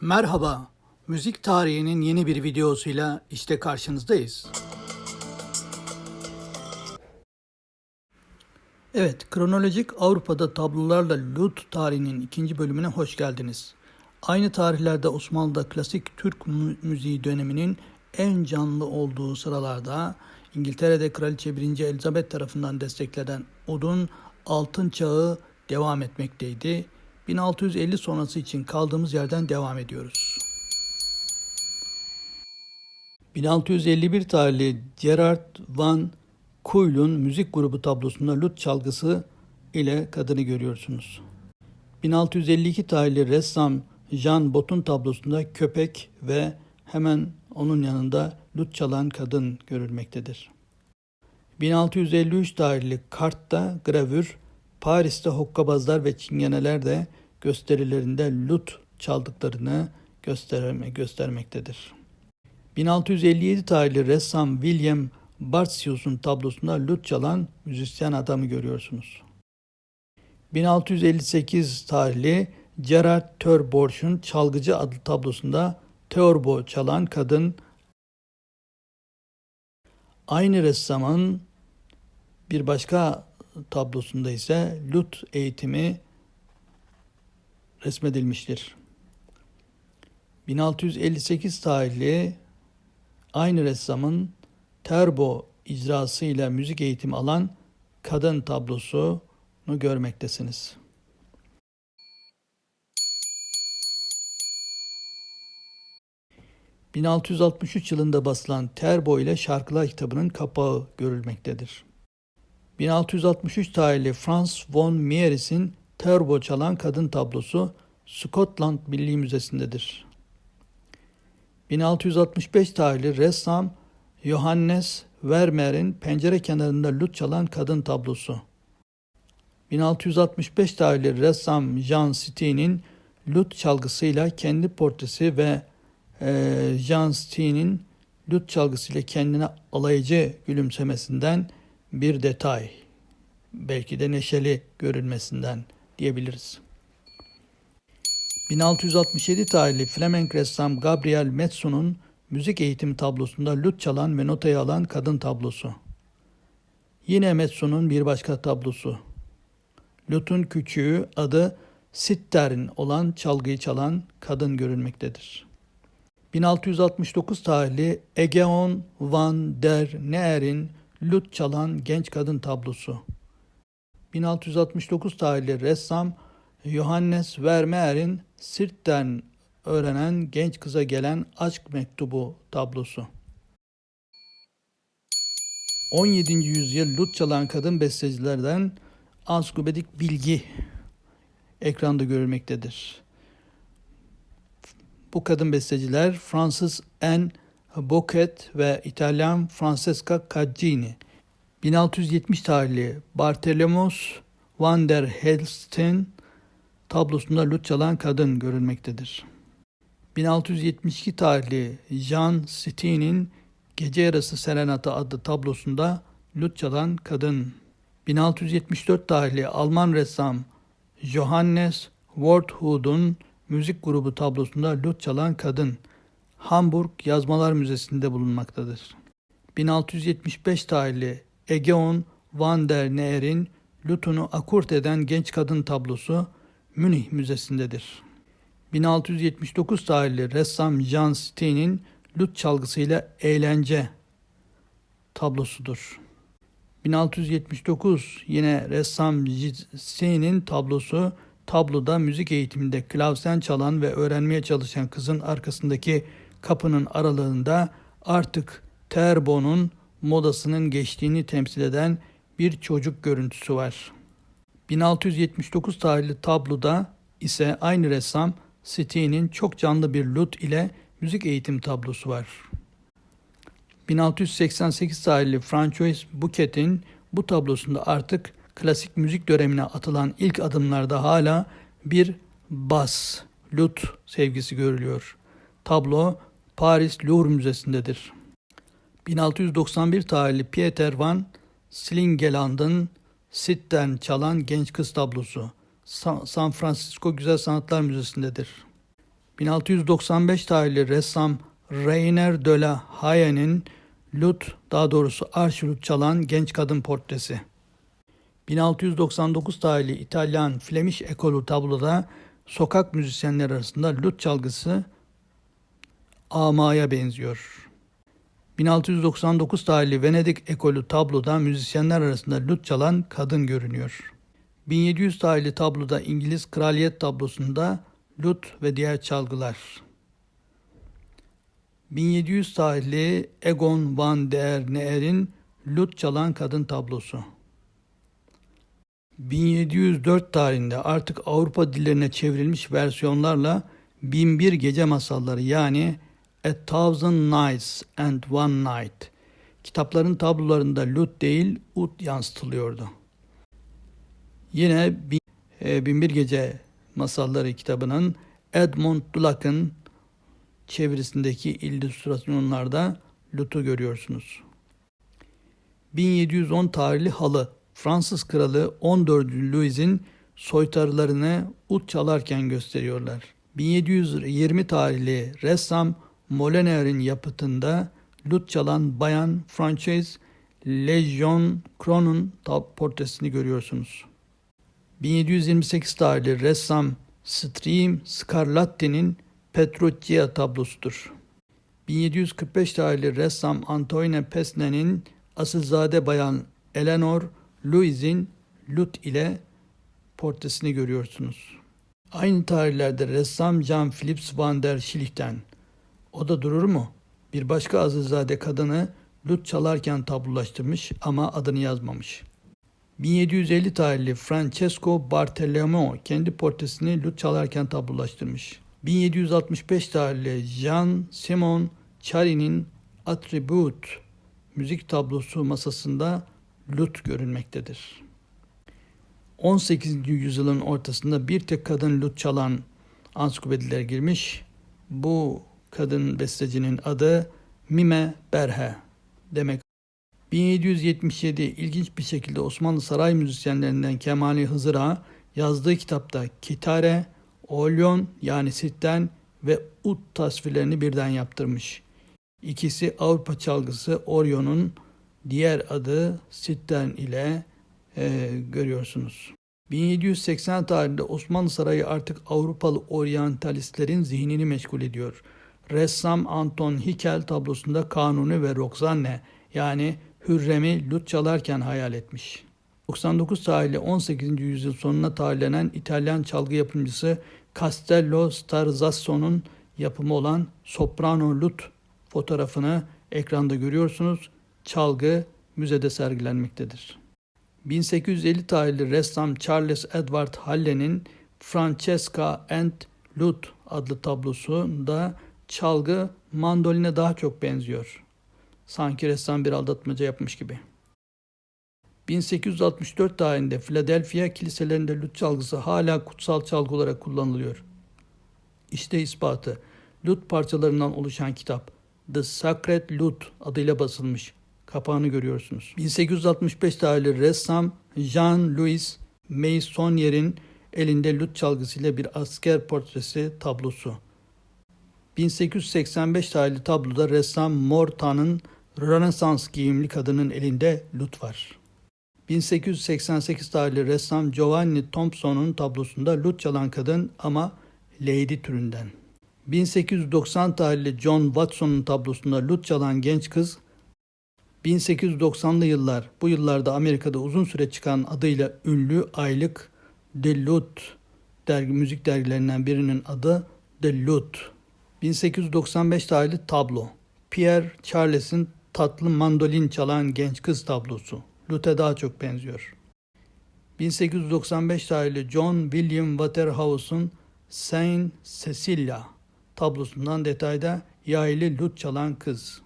Merhaba, müzik tarihinin yeni bir videosuyla işte karşınızdayız. Evet, kronolojik Avrupa'da tablolarla Lut tarihinin ikinci bölümüne hoş geldiniz. Aynı tarihlerde Osmanlı'da klasik Türk mü- müziği döneminin en canlı olduğu sıralarda İngiltere'de Kraliçe 1. Elizabeth tarafından desteklenen Ud'un altın çağı devam etmekteydi. 1650 sonrası için kaldığımız yerden devam ediyoruz. 1651 tarihli Gerard Van Kuylen müzik grubu tablosunda lut çalgısı ile kadını görüyorsunuz. 1652 tarihli ressam Jean Bot'un tablosunda köpek ve hemen onun yanında lut çalan kadın görülmektedir. 1653 tarihli kartta gravür Paris'te hokkabazlar ve çingeneler de gösterilerinde lut çaldıklarını gösterme, göstermektedir. 1657 tarihli ressam William Bartsius'un tablosunda lut çalan müzisyen adamı görüyorsunuz. 1658 tarihli Gerard Terborch'un Çalgıcı adlı tablosunda teorbo çalan kadın aynı ressamın bir başka tablosunda ise lut eğitimi resmedilmiştir. 1658 tarihli aynı ressamın terbo icrasıyla müzik eğitimi alan kadın tablosunu görmektesiniz. ...1663 yılında basılan Terbo ile Şarkılar kitabının kapağı görülmektedir. 1663 tarihli Franz von Mieris'in Terbo çalan kadın tablosu Scotland Milli Müzesi'ndedir. 1665 tarihli ressam Johannes Vermeer'in pencere kenarında lut çalan kadın tablosu. 1665 tarihli ressam Jean Steen'in lut çalgısıyla kendi portresi ve e, Jean Steen'in lut çalgısıyla kendine alaycı gülümsemesinden bir detay. Belki de neşeli görünmesinden diyebiliriz. 1667 tarihli Flemenk ressam Gabriel Metsu'nun müzik eğitimi tablosunda lüt çalan ve notayı alan kadın tablosu. Yine Metsu'nun bir başka tablosu. Lütün küçüğü adı Sittern olan çalgıyı çalan kadın görülmektedir. 1669 tarihli Egeon van der Neer'in lüt çalan genç kadın tablosu. 1669 tarihli ressam Johannes Vermeer'in Sirt'ten öğrenen genç kıza gelen aşk mektubu tablosu. 17. yüzyıl lut çalan kadın bestecilerden ansiklopedik bilgi ekranda görülmektedir. Bu kadın besteciler Fransız Anne Bocquet ve İtalyan Francesca Caggini. 1670 tarihli Bartholomeus van der Helsten tablosunda lüt çalan kadın görülmektedir. 1672 tarihli Jean Steen'in Gece Yarısı Serenatı adlı tablosunda lüt çalan kadın. 1674 tarihli Alman ressam Johannes Werthoud'un müzik grubu tablosunda lüt çalan kadın. Hamburg Yazmalar Müzesi'nde bulunmaktadır. 1675 tarihli Egeon van der Neer'in lütunu akurt eden genç kadın tablosu Münih Müzesi'ndedir. 1679 tarihli ressam Jean Steen'in lüt çalgısıyla Eğlence tablosudur. 1679 yine ressam Steen'in tablosu tabloda müzik eğitiminde klavsen çalan ve öğrenmeye çalışan kızın arkasındaki kapının aralığında artık Terbo'nun modasının geçtiğini temsil eden bir çocuk görüntüsü var. 1679 tarihli tabloda ise aynı ressam Steen'in çok canlı bir lut ile müzik eğitim tablosu var. 1688 tarihli Francois Bouquet'in bu tablosunda artık klasik müzik dönemine atılan ilk adımlarda hala bir bas, lut sevgisi görülüyor. Tablo Paris Louvre Müzesi'ndedir. 1691 tarihli Pieter van Slingeland'ın Sitten çalan genç kız tablosu San Francisco Güzel Sanatlar Müzesi'ndedir. 1695 tarihli ressam Rainer de la Haye'nin lut, daha doğrusu arşilut çalan genç kadın portresi. 1699 tarihli İtalyan Flemish ekolü tabloda sokak müzisyenler arasında lut çalgısı amaya benziyor. 1699 tarihli Venedik ekolü tabloda müzisyenler arasında lut çalan kadın görünüyor. 1700 tarihli tabloda İngiliz kraliyet tablosunda lut ve diğer çalgılar. 1700 tarihli Egon van der Neer'in lut çalan kadın tablosu. 1704 tarihinde artık Avrupa dillerine çevrilmiş versiyonlarla 1001 gece masalları yani A Thousand Nights and One Night kitapların tablolarında lut değil ut yansıtılıyordu. Yine e, Binbir Gece Masalları kitabının Edmund Dulack'ın çevirisindeki illüstrasyonlarda Lut'u görüyorsunuz. 1710 tarihli halı Fransız kralı 14. Louis'in soytarılarını ut çalarken gösteriyorlar. 1720 tarihli ressam Molière'in yapıtında lut çalan bayan Frances Legion Cron'un portresini görüyorsunuz. 1728 tarihli ressam Stream Scarlatti'nin Petruccia tablosudur. 1745 tarihli ressam Antoine Pesne'nin asilzade bayan Eleanor Louis'in Lut ile portresini görüyorsunuz. Aynı tarihlerde ressam Jean Philips van der Schlichten. O da durur mu? Bir başka azizade kadını Lut çalarken tablolaştırmış ama adını yazmamış. 1750 tarihli Francesco Bartolomeo kendi portresini Lut çalarken tablolaştırmış. 1765 tarihli Jean Simon Chari'nin Attribute müzik tablosu masasında lut görünmektedir. 18. yüzyılın ortasında bir tek kadın lut çalan ansiklopediler girmiş. Bu kadın bestecinin adı Mime Berhe demek. 1777 ilginç bir şekilde Osmanlı saray müzisyenlerinden Kemali Hızır'a yazdığı kitapta kitare, olyon yani sitten ve ut tasvirlerini birden yaptırmış. İkisi Avrupa çalgısı Orion'un diğer adı Sitten ile e, görüyorsunuz. 1780 tarihinde Osmanlı Sarayı artık Avrupalı oryantalistlerin zihnini meşgul ediyor. Ressam Anton Hikel tablosunda Kanuni ve Roxanne yani Hürrem'i lut çalarken hayal etmiş. 99 tarihli 18. yüzyıl sonuna tarihlenen İtalyan çalgı yapımcısı Castello Starzasso'nun yapımı olan Soprano Lut fotoğrafını ekranda görüyorsunuz. Çalgı müzede sergilenmektedir. 1850 tarihli ressam Charles Edward Halle'nin Francesca and Lut adlı tablosunda çalgı mandoline daha çok benziyor. Sanki ressam bir aldatmaca yapmış gibi. 1864 tarihinde Philadelphia kiliselerinde lüt çalgısı hala kutsal çalgı olarak kullanılıyor. İşte ispatı. Lut parçalarından oluşan kitap The Sacred Lut adıyla basılmış. Kapağını görüyorsunuz. 1865 tarihli ressam Jean-Louis Meissonier'in elinde lüt çalgısıyla bir asker portresi tablosu. 1885 tarihli tabloda ressam Mortan'ın Rönesans giyimli kadının elinde lüt var. 1888 tarihli ressam Giovanni Thompson'un tablosunda lüt çalan kadın ama Lady türünden. 1890 tarihli John Watson'un tablosunda lüt çalan genç kız 1890'lı yıllar bu yıllarda Amerika'da uzun süre çıkan adıyla ünlü aylık The Lut dergi müzik dergilerinden birinin adı The Lut. 1895 tarihli tablo. Pierre Charles'in tatlı mandolin çalan genç kız tablosu. Lut'e daha çok benziyor. 1895 tarihli John William Waterhouse'un Saint Cecilia tablosundan detayda yaylı lut çalan kız.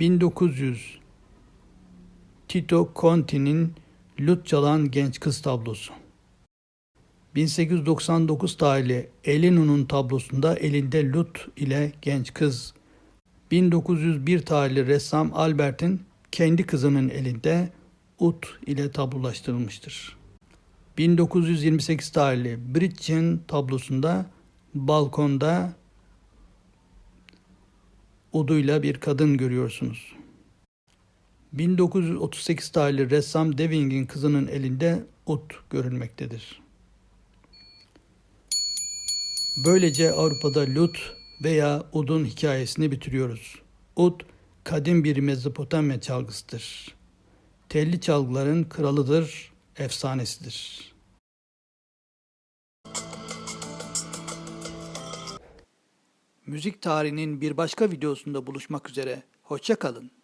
1900 Tito Conti'nin lut çalan genç kız tablosu. 1899 tarihli Elinu'nun tablosunda elinde lut ile genç kız. 1901 tarihli ressam Albert'in kendi kızının elinde ut ile tablolaştırılmıştır. 1928 tarihli Bridgen tablosunda balkonda uduyla bir kadın görüyorsunuz. 1938 tarihli ressam Deving'in kızının elinde ut görülmektedir. Böylece Avrupa'da lut veya udun hikayesini bitiriyoruz. Ud, kadim bir Mezopotamya çalgısıdır. Telli çalgıların kralıdır, efsanesidir. Müzik tarihinin bir başka videosunda buluşmak üzere. Hoşça kalın.